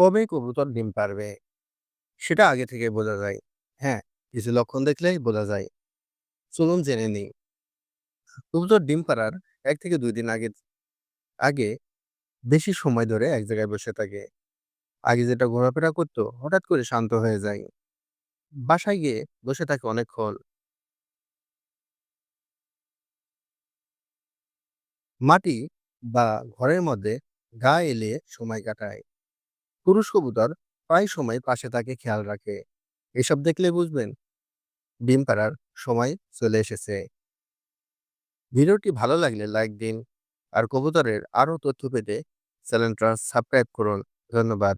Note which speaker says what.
Speaker 1: কবে কবুতর ডিম পারবে? সেটা আগে থেকে বোঝা যায়। হ্যাঁ কিছু লক্ষণ দেখলেই বোঝা যায়। চলুন জেনে নিই। কবুতর ডিম পাড়ার এক থেকে দুই দিন আগে আগে বেশি সময় ধরে এক জায়গায় বসে থাকে। আগে যেটা ঘোরাফেরা করতো, হঠাৎ করে শান্ত হয়ে যায়। বাসায় গিয়ে বসে থাকে অনেকক্ষণ। মাটি বা ঘরের মধ্যে গা এলিয়ে সময় কাটায়। পুরুষ কবুতর প্রায় সময় পাশে তাকে খেয়াল রাখে। এসব দেখলে বুঝবেন ডিম পাড়ার সময় চলে এসেছে। ভিডিওটি ভালো লাগলে লাইক দিন আর কবুতরের আরও তথ্য পেতে চ্যানেলটা সাবস্ক্রাইব করুন। ধন্যবাদ।